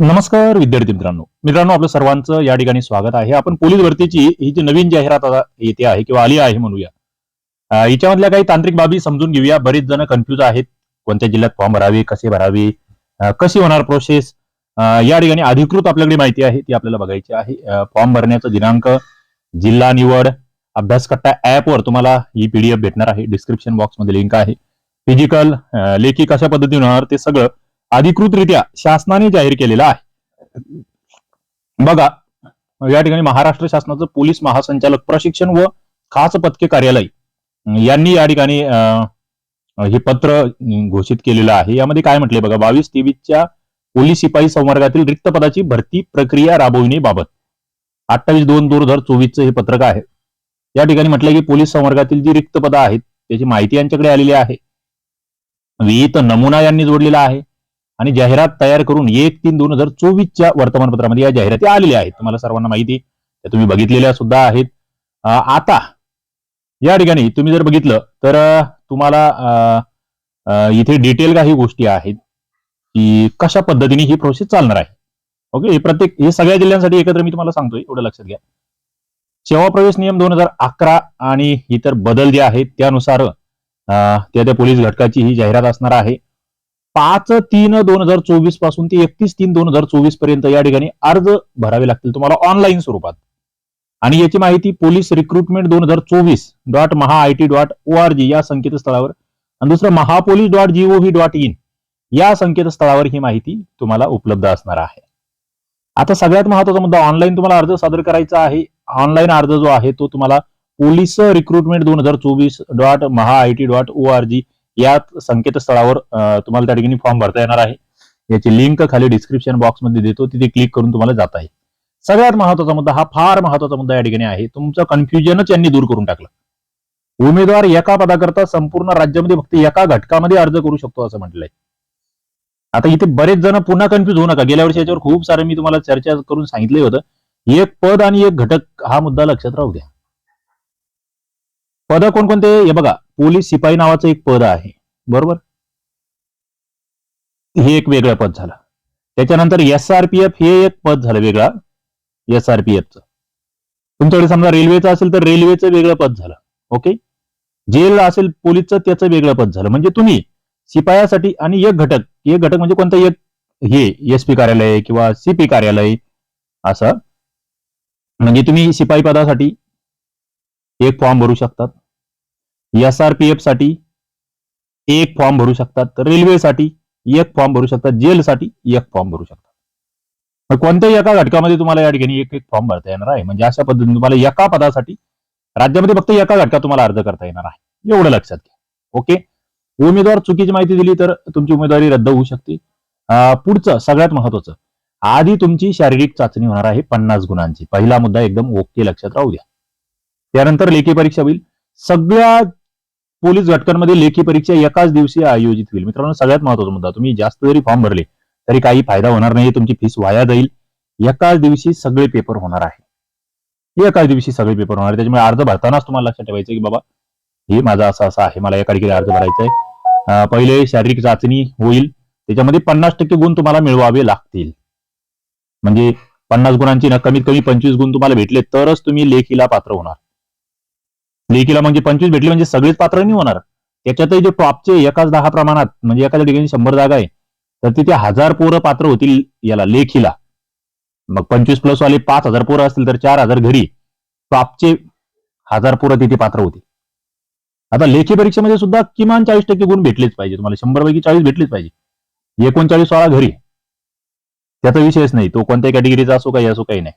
नमस्कार विद्यार्थी मित्रांनो. मित्रांनो आपलं सर्वांचं या ठिकाणी स्वागत आहे. आपण पोलीस भरतीची ही जी नवीन जाहिरात आता येते आहे किंवा आली आहे म्हणूया. हिच्यामधल्या काही तांत्रिक बाबी समजून घेऊया. बरेच जण कन्फ्युज आहेत. कोणत्या जिल्ह्यात फॉर्म भरावे कसे भरावे कशी होणार प्रोसेस या ठिकाणी अधिकृत आपल्याकडे माहिती आहे. ती आपल्याला बघायची आहे. फॉर्म भरण्याचा दिनांक जिल्हा निवड अभ्यासकट्टा ऍपवर तुम्हाला ही पीडीएफ भेटणार आहे. डिस्क्रिप्शन बॉक्समध्ये लिंक आहे. फिजिकल लेखी कशा पद्धतीने होणार ते सगळं अधिकृतरित्या शासनाने जाहीर केलेलं आहे. बघा या ठिकाणी महाराष्ट्र शासनाचं पोलीस महासंचालक प्रशिक्षण व खास पथके कार्यालय यांनी या ठिकाणी अं, हे पत्र घोषित केलेलं आहे. यामध्ये काय म्हटलंय बघा बावीस तेवीसच्या पोलीस शिपाई संवर्गातील रिक्त पदाची भरती प्रक्रिया राबविण्याबाबत अठ्ठावीस दोन दोन हजार चोवीसचं हे पत्रक आहे. या ठिकाणी म्हटलंय की पोलीस संवर्गातील जी रिक्त पदं आहेत त्याची माहिती यांच्याकडे आलेली आहे. विहित नमुना यांनी जोडलेला आहे. आणि जाहिरात तयार करून एक तीन दोन हजार चोवीसच्या वर्तमानपत्रामध्ये या जाहिराती आलेल्या आहेत. तुम्हाला सर्वांना माहिती त्या तुम्ही बघितलेल्या सुद्धा आहेत. आता या ठिकाणी तुम्ही जर बघितलं तर तुम्हाला इथे डिटेल काही गोष्टी आहेत की कशा पद्धतीने ही प्रोसेस चालणार आहे. ओके? हे प्रत्येक हे सगळ्या जिल्ह्यांसाठी एकत्र मी तुम्हाला सांगतोय एवढं लक्षात घ्या. सेवा प्रवेश नियम दोन हजार अकरा आणि इतर बदल जे आहेत त्यानुसार त्या त्या पोलीस घटकाची ही जाहिरात असणार आहे. पाच तीन दोन हजार चोवीसपासून ते एकतीस तीन दोन हजार चोवीसपर्यंत या ठिकाणी अर्ज भरावे लागतील तुम्हाला ऑनलाईन स्वरूपात. आणि याची माहिती पोलीस रिक्रुटमेंट दोन हजार चोवीस dot Maha I T dot O R G या संकेतस्थळावर आणि दुसरं Mahapolice dot G O V dot in या संकेतस्थळावर ही माहिती तुम्हाला उपलब्ध असणार आहे. आता सगळ्यात महत्त्वाचा मुद्दा ऑनलाईन तुम्हाला अर्ज सादर करायचा आहे. ऑनलाईन अर्ज जो आहे तो तुम्हाला पोलीस रिक्रुटमेंट दोन हजार चोवीस dot Maha I T dot O R G या संकेतस्थळावर तुम्हाला त्या ठिकाणी फॉर्म भरता येणार आहे. याची लिंक खाली डिस्क्रिप्शन बॉक्समध्ये देतो. तिथे क्लिक करून तुम्हाला जात आहे सगळ्यात महत्त्वाचा मुद्दा हा फार महत्त्वाचा मुद्दा या ठिकाणी आहे. तुमचं कन्फ्युजनच यांनी दूर करून टाकलं. उमेदवार एका पदाकरता संपूर्ण राज्यामध्ये फक्त एका घटकामध्ये अर्ज करू शकतो असं म्हटलंय. आता इथे बरेच जण पुन्हा कन्फ्युज होऊ नका. गेल्या वर्षी याच्यावर खूप सारे मी तुम्हाला चर्चा करून सांगितलं होतं. एक पद आणि एक घटक हा मुद्दा लक्षात राहू द्या. पद कोणकोणते? हे बघा. पोलीस शिपाई नावाचं एक पद आहे. बरोबर? हे एक वेगळं पद झालं. त्याच्यानंतर एस आर पी एफ हे एक पद झालं वेगळा. एस आर पी एफचं तुमच्याकडे समजा रेल्वेचं असेल तर रेल्वेचं वेगळं पद झालं. ओके जेल असेल पोलीसचं त्याचं वेगळं पद झालं. म्हणजे तुम्ही शिपायासाठी आणि एक घटक एक घटक म्हणजे कोणतं? एक हे एस पी कार्यालय किंवा सीपी कार्यालय असं. म्हणजे तुम्ही शिपाई पदासाठी एक फॉर्म भरू शकतात. एस आर पी एफसाठी एक फॉर्म भरू शकतात. तर रेल्वेसाठी एक फॉर्म भरू शकतात. जेलसाठी एक फॉर्म भरू शकतात. कोणत्याही एका घटकामध्ये तुम्हाला या ठिकाणी एक एक फॉर्म भरता येणार आहे. म्हणजे अशा पद्धतीने तुम्हाला एका पदासाठी राज्यामध्ये फक्त एका घटकात तुम्हाला अर्ज करता येणार आहे. एवढं लक्षात घ्या. ओके उमेदवार चुकीची माहिती दिली तर तुमची उमेदवारी रद्द होऊ शकते. पुढचं सगळ्यात महत्वाचं आधी तुमची शारीरिक चाचणी होणार आहे पन्नास गुणांची. पहिला मुद्दा एकदम ओके लक्षात राहू द्या. त्यानंतर लेखी परीक्षा होईल. सगळ्या पोलीस घटकांमध्ये लेखी परीक्षा एकाच दिवशी आयोजित होईल. मित्रांनो सगळ्यात महत्त्वाचा मुद्दा तुम्ही जास्त जरी फॉर्म भरले तरी काही फायदा होणार नाही तुमची फीस वाया जाईल. एकाच दिवशी सगळे पेपर होणार आहे. एकाच दिवशी सगळे पेपर होणार त्याच्यामुळे अर्ज भरतानाच तुम्हाला लक्षात ठेवायचं की बाबा हे माझा असं असं आहे मला एका ठिकाणी अर्ज भरायचा आहे. पहिले शारीरिक चाचणी होईल. त्याच्यामध्ये पन्नास टक्के गुण तुम्हाला मिळवावे लागतील. म्हणजे पन्नास गुणांची ना कमीत कमी पंचवीस गुण तुम्हाला भेटले तरच तुम्ही लेखीला पात्र होणार. लेखीला म्हणजे पंचवीस भेटली म्हणजे सगळेच पात्र नाही होणार. त्याच्यातही जे टॉपचे एकाच दहा प्रमाणात म्हणजे एखाद्या ठिकाणी शंभर जागा आहे तर तिथे हजार पोरं पात्र होतील याला लेखीला. मग पंचवीस प्लस वाले पाच हजार पोरं असतील तर चार हजार घरी. टॉपचे हजार पोरं तिथे पात्र होतील. आता लेखी परीक्षेमध्ये सुद्धा किमान चाळीस टक्के गुण भेटलेच पाहिजे. तुम्हाला शंभर पैकी चाळीस भेटलेच पाहिजे. एकोणचाळीस सोळा घरी. त्याचा विषयच नाही. तो कोणत्याही कॅटेगरीचा असो काही असो काही नाही.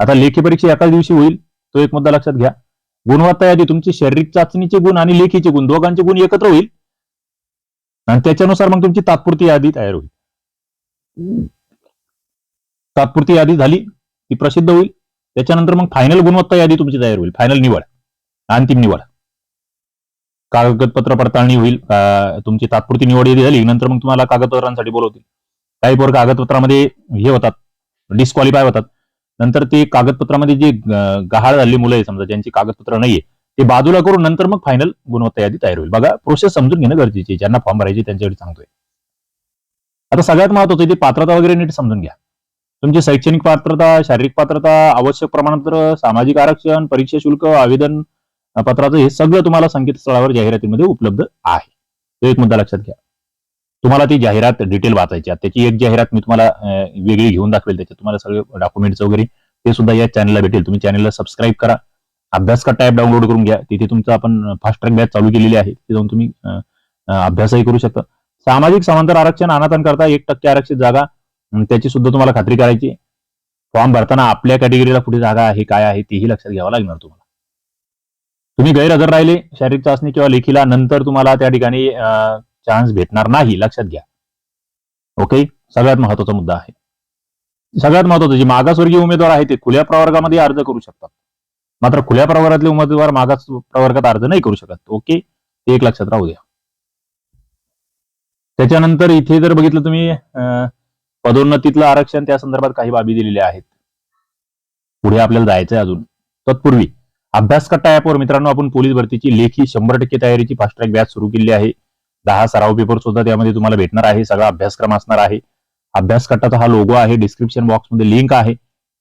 आता लेखी परीक्षा एकाच दिवशी होईल तो एक मुद्दा लक्षात घ्या. गुणवत्ता यादी तुमची शारीरिक चाचणीचे गुण आणि लेखीचे गुण दोघांचे गुण एकत्र होईल. आणि त्याच्यानुसार मग तुमची तात्पुरती यादी तयार होईल. तात्पुरती यादी झाली ती प्रसिद्ध होईल. त्याच्यानंतर मग फायनल गुणवत्ता यादी तुमची तयार होईल. फायनल निवड. अंतिम निवड. कागदपत्र पडताळणी होईल. तुमची तात्पुरती निवड यादी झाली. नंतर मग तुम्हाला कागदपत्रांसाठी बोलवतील. काही पोर कागदपत्रामध्ये हे होतात. डिस्क्वालिफाय होतात. नंतर ते कागदपत्रामध्ये जे गहाळ झालेली मुलं आहे समजा ज्यांची कागदपत्र नाहीये ते बाजूला करून नंतर मग फायनल गुणवत्ता यादी तयार होईल. बघा प्रोसेस समजून घेणं गरजेचे आहे. ज्यांना फॉर्म भरायचे त्यांच्याकडे सांगतोय. आता सगळ्यात महत्वाचं ते पात्रता वगैरे नीट समजून घ्या. तुमची शैक्षणिक पात्रता शारीरिक पात्रता आवश्यक प्रमाणपत्र सामाजिक आरक्षण परीक्षा शुल्क आवेदन पत्राचं हे सगळं तुम्हाला संकेतस्थळावर जाहिरातीमध्ये उपलब्ध आहे. तो एक मुद्दा लक्षात घ्या. तुम्हाला ती जाहिरात डिटेल वाचायची त्याची एक जाहिरात मी तुम्हाला वेगळी घेऊन दाखवेल. त्याच्यात तुम्हाला सगळे डॉक्युमेंट्स वगैरे ते सुद्धा या चॅनलला भेटेल. तुम्ही चॅनलला सबस्क्राईब करा. अभ्यास का टॅब डाउनलोड करून घ्या. तिथे तुमचं आपण फास्ट ट्रॅक बॅच चालू केलेली आहे. तिथे जाऊन तुम्ही अभ्यासही करू शकता. सामाजिक समांतर आरक्षण अनाथान करता एक टक्के आरक्षित जागा त्याची सुद्धा तुम्हाला खात्री करायची. फॉर्म भरताना आपल्या कॅटेगरीला कुठे जागा आहे काय आहे तेही लक्षात घ्यावं लागणार तुम्हाला. तुम्ही गैरहजर राहिले शारीरिक चाचणी किंवा लेखीला नंतर तुम्हाला त्या ठिकाणी चान्स भेटणार नाही लक्षात घ्या. ओके सगळ्यात महत्त्वाचा मुद्दा आहे. सगळ्यात महत्वाचं जे मागासवर्गीय उमेदवार आहेत ते खुल्या प्रवर्गामध्ये अर्ज करू शकतात. मात्र खुल्या प्रवर्गातले उमेदवार मागास प्रवर्गात अर्ज नाही करू शकत. ओके ते एक लक्षात राहू द्या. त्याच्यानंतर इथे जर बघितलं तुम्ही अं, पदोन्नतीतलं आरक्षण त्या संदर्भात काही बाबी दिलेल्या आहेत. पुढे आपल्याला जायचंय अजून. तत्पूर्वी अभ्यासकट्टा ऍपवर मित्रांनो आपण पोलीस भरतीची लेखी शंभर टक्के तयारीची फास्ट ट्रॅक बॅच सुरू केली आहे. दहा सराव पेपर सुद्धा त्यामध्ये तुम्हाला भेटणार आहे. सगळा अभ्यासक्रम असणार आहे. अभ्यास कट्टाचा हा लोगो आहे. डिस्क्रिप्शन बॉक्समध्ये लिंक आहे.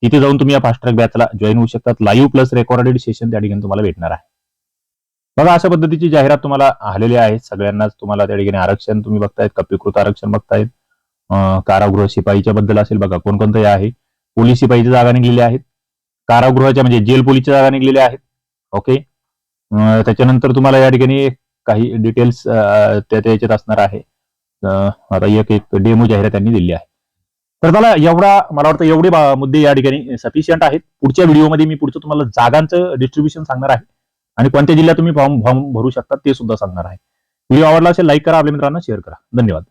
तिथे जाऊन तुम्ही या फास्ट ट्रॅक बॅचला जॉईन होऊ शकतात. लाईव्ह प्लस रेकॉर्डेड सेशन त्या ठिकाणी तुम्हाला भेटणार आहे. बघा अशा पद्धतीची जाहिरात तुम्हाला आलेली आहे. सगळ्यांनाच तुम्हाला त्या ठिकाणी आरक्षण तुम्ही बघतायत. कप्पीकृत आरक्षण बघतायत. कारागृह शिपाईच्या बद्दल असेल बघा कोणकोणते आहे. पोलीस शिपाईच्या जागा निघलेल्या आहेत. कारागृहाच्या म्हणजे जेल पोलीसच्या जागा निघलेल्या आहेत. ओके त्याच्यानंतर तुम्हाला या ठिकाणी काही डिटेल्स त्या त्याच्यात असणार आहे. आता एक एक डेमो जाहिरात त्यांनी दिली आहे. तर मला एवढा मला वाटतं एवढे मुद्दे या ठिकाणी सफिशियंट आहेत. पुढच्या व्हिडिओमध्ये मी पुढचं तुम्हाला जागांचं डिस्ट्रीब्युशन सांगणार आहे. आणि कोणत्या जिल्ह्यात तुम्ही फॉर्म फॉर्म भरू शकता ते सुद्धा सांगणार आहे. व्हिडिओ आवडला असेल लाईक करा. आपल्या मित्रांना शेअर करा. धन्यवाद.